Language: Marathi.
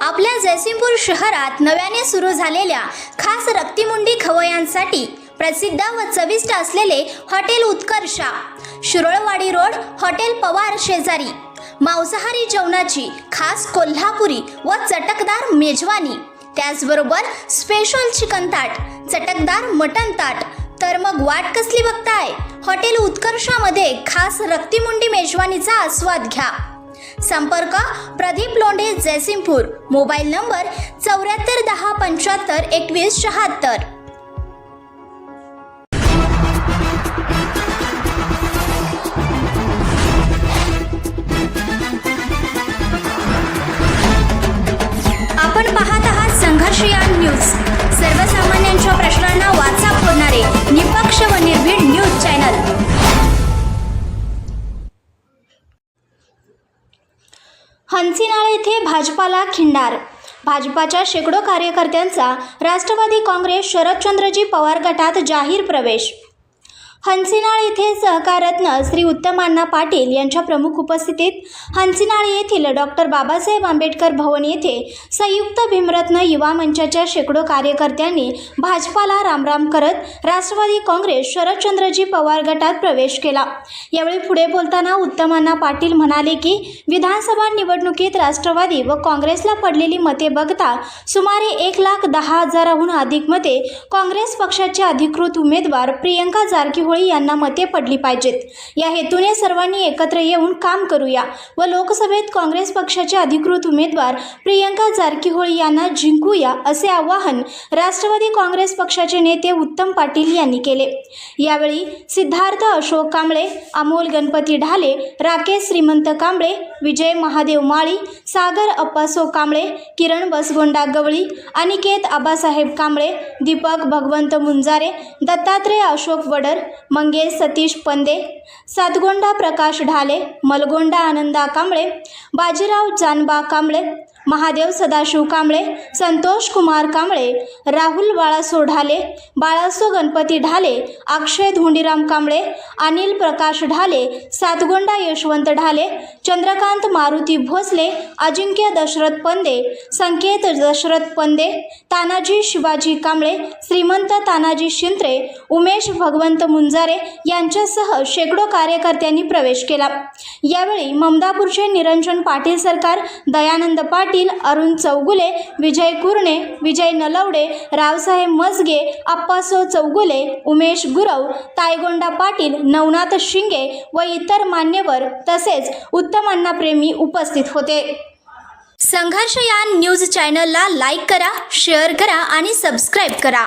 आपल्या जयसिंगपूर शहरात नव्याने सुरू झालेल्या खास रक्तीमुंडी खवयांसाठी प्रसिद्ध व चविष्ट असलेले hotel Utkarsha Shirolwadi road hotel Pawar शेजारी मांसाहारी जेवणाची खास कोल्हापुरी व चटकदार मेजवानी त्याचबरोबर स्पेशल चिकन ताट चटकदार मटन ताट. तर मग वाट कसली बघताय? हॉटेल उत्कर्षामध्ये खास रक्तीमुंडी मेजवानीचा आस्वाद घ्या. संपर्क प्रदीप लोंढे जयसिंगपूर. मोबाईल नंबर चौऱ्याहत्तर दहा पंच्याहत्तर एकवीस शहात्तर. आपण पाहत आहात संघर्ष या न्यूज. सर्वसामान्यांच्या प्रश्नांना वाचा फोडणारे निपक्ष हंसिनाळ येथे भाजपाला खिंडार. भाजपाच्या शेकडो कार्यकर्त्यांचा राष्ट्रवादी काँग्रेस शरदचंद्रजी पवार गटात जाहीर प्रवेश. हंसिनाळ येथे सहकारत्न श्री उत्तमांना पाटील यांच्या प्रमुख उपस्थितीत हंसिनाळ येथील डॉक्टर बाबासाहेब आंबेडकर भवन येथे संयुक्त भीमरत्न युवा मंचाच्या शेकडो कार्यकर्त्यांनी भाजपाला रामराम करत राष्ट्रवादी काँग्रेस शरदचंद्रजी पवार गटात प्रवेश केला. यावेळी पुढे बोलताना उत्तमांना पाटील म्हणाले की विधानसभा निवडणुकीत राष्ट्रवादी व काँग्रेसला पडलेली मते बघता सुमारे एक लाख दहा हजाराहून अधिक मते काँग्रेस पक्षाचे अधिकृत उमेदवार प्रियंका होळी यांना मते पडली पाहिजेत. या हेतूने सर्वांनी एकत्र येऊन काम करूया व लोकसभेत काँग्रेस पक्षाचे अधिकृत उमेदवार प्रियंका जारकीहोळी यांना जिंकूया असे आवाहन राष्ट्रवादी काँग्रेस पक्षाचे नेते उत्तम पाटील यांनी केले. यावेळी सिद्धार्थ अशोक कांबळे अमोल गणपती ढाले राकेश श्रीमंत कांबळे विजय महादेव माळी सागर अप्पासो कांबळे किरण बसगोंडा गवळी अनिकेत आबासाहेब कांबळे दीपक भगवंत मुंजारे दत्तात्रय अशोक वडर मंगेश सतीश पंदे सातगोंडा प्रकाश ढाले मलगोंडा आनंदा कांबळे बाजीराव जानबा कांबळे महादेव सदाशिव कांबळे संतोष कुमार कांबळे राहुल बाळासो ढाले बाळासो गणपती ढाले अक्षय धोंडीराम कांबळे अनिल प्रकाश ढाले सातगोंडा यशवंत ढाले चंद्रकांत मारुती भोसले अजिंक्य दशरथ पंदे संकेत दशरथ पंदे तानाजी शिवाजी कांबळे श्रीमंत तानाजी शिंत्रे उमेश भगवंत मुंजारे यांच्यासह शेकडो कार्यकर्त्यांनी प्रवेश केला. यावेळी ममदापूरचे निरंजन पाटील सरकार दयानंद पाटील अरुण चौगुले विजय कुरणे विजय नलवडे रावसाहेब मजगे अप्पासो चौगुले उमेश गुरव तायगोंडा पाटील नवनाथ शिंगे व इतर मान्यवर तसेच उत्तमांना प्रेमी उपस्थित होते. संघर्ष या न्यूज चॅनलला लाईक करा शेअर करा आणि सबस्क्राईब करा.